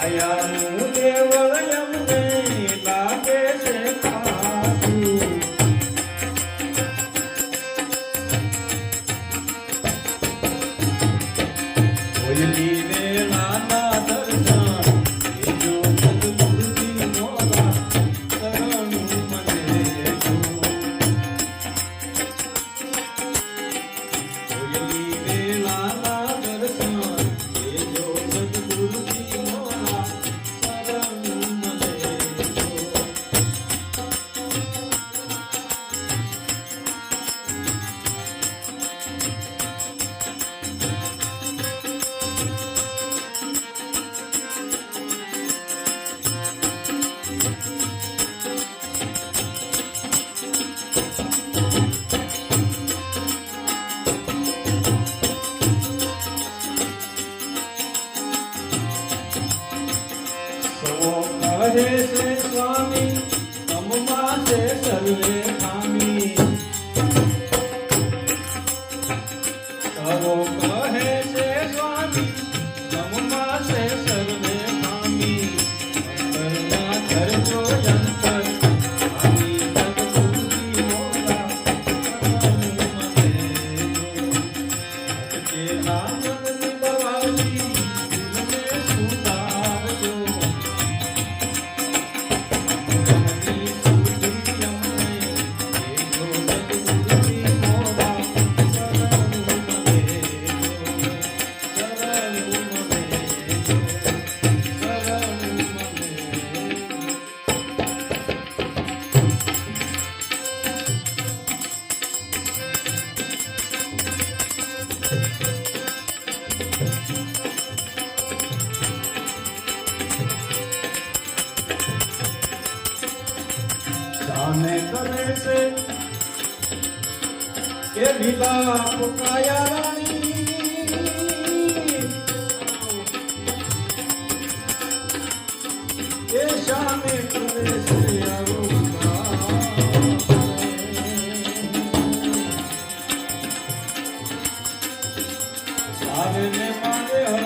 అయాము దేవాలయం శేష స్వామి నమ్మ శేష వివేక બધાને કરે છે કે વિલાપ કાયાણી એ શામે કરે છે સારે ને મારે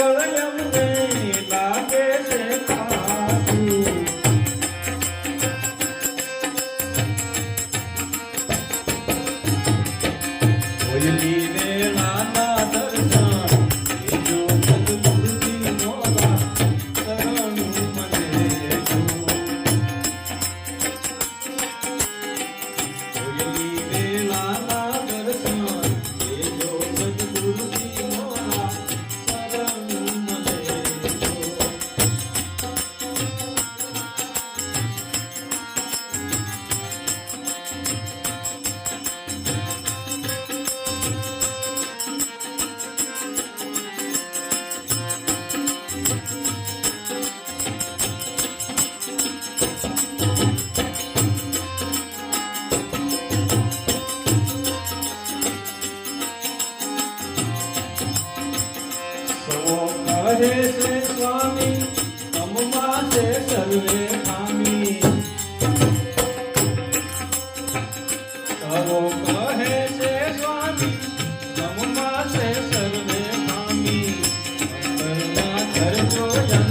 છે સ્વામી તમમાં છે સર્વે ખામી તવો કહે છે સ્વામી તમમાં છે સર્વે ખામી કરજો જન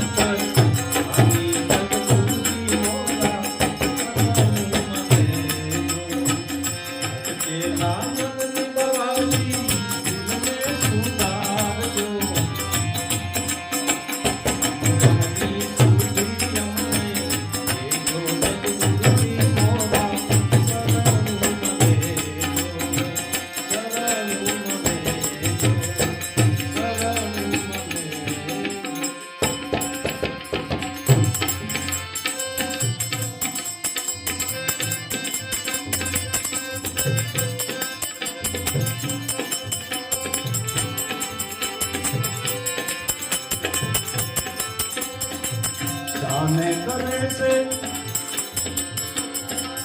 સામે કરે છે.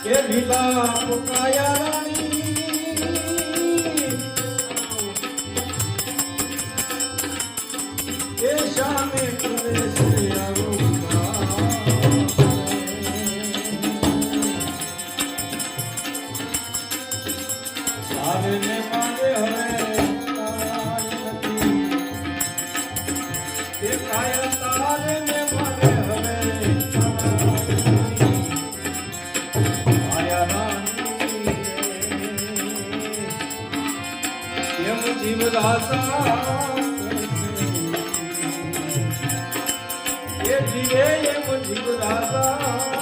કે વિલાપ કાયા એ સામે કરે છે. એ કાયા દાતા એ જીવે એમ જીવ દાતા